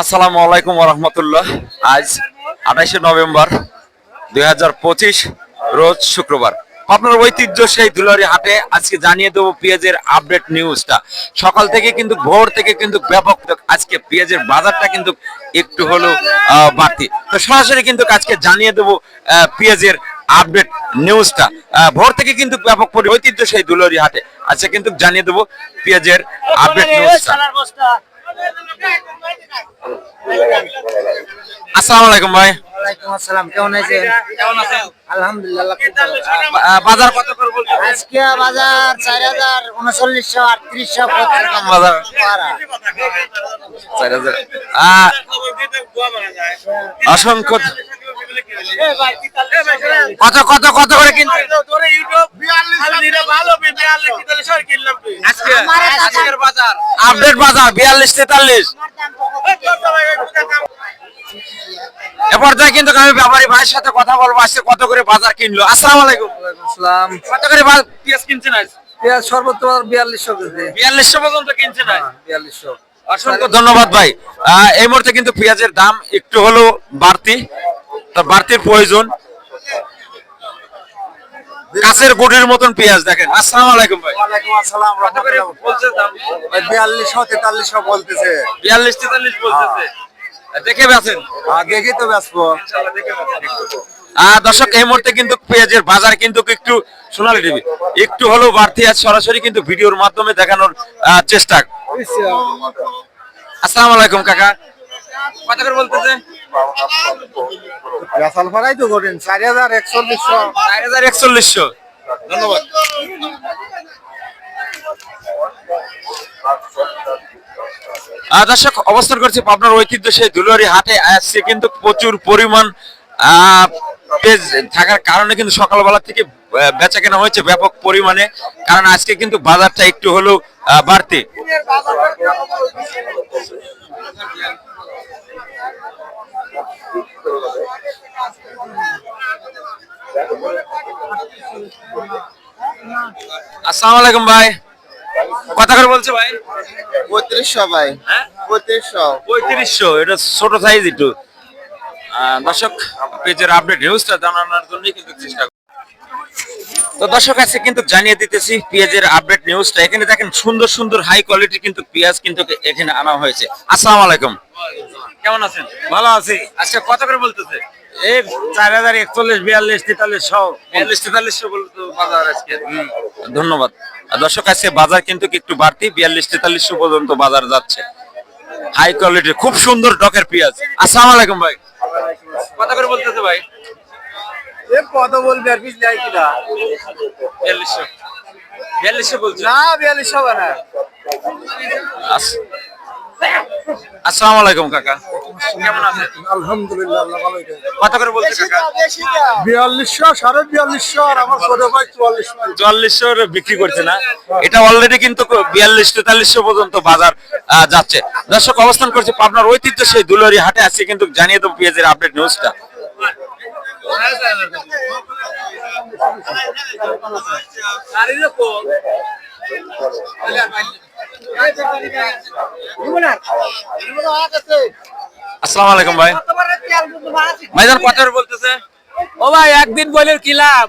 আসসালামু আলাইকুম রহমতুল্লাহ। আজ আঠাইশে নভেম্বর দুই হাজার পঁচিশ রোজ শুক্রবার। আপনার ঐতিহ্য সেই দুলারি হাটে আজকে জানিয়ে দেবো পেঁয়াজের আপডেট নিউজটা। সকাল থেকে কিন্তু ভোর থেকে কিন্তু ব্যাপক আজকে পেঁয়াজের বাজারটা কিন্তু একটু আহ, বাড়তি। তো সরাসরি কিন্তু আজকে জানিয়ে দেবো পেঁয়াজের আপডেট নিউজটা। ভোর থেকে কিন্তু ব্যাপক পরি ঐতিহ্য সেই দুলারি হাটে। আজকে কিন্তু জানিয়ে দেবো পেঁয়াজের আপডেট নিউজটা। আসসালামু আলাইকুম ভাই। ওয়ালাইকুম আসসালাম কেমন আছেন? কেমন আছেন? আলহামদুলিল্লাহ বাজার কত করে বলছেন আজকে অসংখ্য কত কত কত করে কিনছেন আপডেট বাজার। বিয়াল্লিশ তেতাল্লিশ। এ পর্যায়ে কিন্তু আমি ব্যাপারী ভাইয়ের সাথে কথা বলব আজকে কত করে বাজার কিনলো। আসসালামু আলাইকুম। কত করে পেঁয়াজ কিনছেন আজ? পেঁয়াজ সর্বোচ্চ বিয়াল্লিশশো বিয়াল্লিশশো পর্যন্ত কিনছেন আজ? বিয়াল্লিশশো। অসংখ্য ধন্যবাদ ভাই। আহ, এই মুহূর্তে কিন্তু পেঁয়াজের দাম একটু হলেও বাড়তি। তো বাড়তির প্রয়োজন। কাছের গুটির মতন পেঁয়াজ দেখেন। আসসালামু আলাইকুম ভাই। ওয়ালাইকুম আসসালাম করে বলছে দাম বিয়াল্লিশশো তেতাল্লিশশো বলতেছে। বিয়াল্লিশ তেতাল্লিশ বলতেছে। দেখে বেছেন আগে কি তো ব্যস্ত আহ, দর্শক এই মুহূর্তে কিন্তু পেঁয়াজের বাজার কিন্তু একটু সোনালী টিভি। একটু হলেও বাড়তি আছে সরাসরি কিন্তু ভিডিওর মাধ্যমে দেখানোর চেষ্টা। আসসালামু আলাইকুম কাকা। কত করে বলতেছে? তো করেন, চার হাজার একচল্লিশশো চার হাজার একচল্লিশশো। ধন্যবাদ। দর্শক, অবস্থান করছি পাবনার সেই দুলুয়ারি হাটে। আসছে কিন্তু প্রচুর পরিমাণ পেজ থাকার কারণে কিন্তু সকালবেলা থেকে বেচা কেনা হয়েছে ব্যাপক পরিমাণে। কারণ আজকে কিন্তু বাজারটা একটু হলেও বাড়তি। আসসালামু আলাইকুম ভাই। কথা করে বলছে ভাই। পঁয়ত্রিশশো ভাই। হ্যাঁ? পঁয়ত্রিশশো। পঁয়ত্রিশশো এটা ছোট সাইজ একটু। দর্শক পেজের আপডেট নিউজটা জানানোর জন্যই কিন্তু চেষ্টা তো দর্শক আছে কিন্তু জানিয়ে দিতেছি পেঁয়াজের আপডেট নিউজটা এখানে দেখেন সুন্দর সুন্দর হাই কোয়ালিটি কিন্তু পেঁয়াজ কিন্তু এখানে আনা হয়েছে। আসসালামু আলাইকুম। কেমন আছেন? ভালো আছি। আজকে কত করে বলতেছে। এই চার হাজার একচল্লিশ বিয়াল্লিশ তেতাল্লিশ সব। বিয়াল্লিশ তেতাল্লিশশো বলতো বাজার আজকে। ধন্যবাদ। দর্শক আজকে বাজার কিন্তু একটু বাড়তি বিয়াল্লিশ তেতাল্লিশশো পর্যন্ত বাজার যাচ্ছে। হাই কোয়ালিটির খুব সুন্দর ডকের পেঁয়াজ। আসসালামু আলাইকুম ভাই। কথা করে বলতেছে ভাই। কত বলবি আর পিছলে কিনা? বিয়াল্লিশশো। বিয়াল্লিশশো বলছে। না বিয়াল্লিশশো না। আস- আসসালামু আলাইকুম কাকা। কেমন আছেন আলহামদুলিল্লাহ আল্লাহ ভালোই। কত করে বলছে কাকা বিয়াল্লিশশো সাড়ে বিয়াল্লিশশো আর আমার ছোট ভাই চুয়াল্লিশ চুয়াল্লিশশো বিক্রি করছে না এটা অলরেডি কিন্তু বিয়াল্লিশ তেতাল্লিশশো পর্যন্ত বাজার আহ, যাচ্ছে দর্শক অবস্থান করছে পাবনার ঐতিহ্য সেই দুলারি হাটে আছে কিন্তু জানিয়ে দেবো পেঁয়াজের আপডেট নিউজটা আসসালামু আলাইকুম ভাই। ভাইজান কত বলতেছে। ও ভাই একদিন বলে কি লাভ?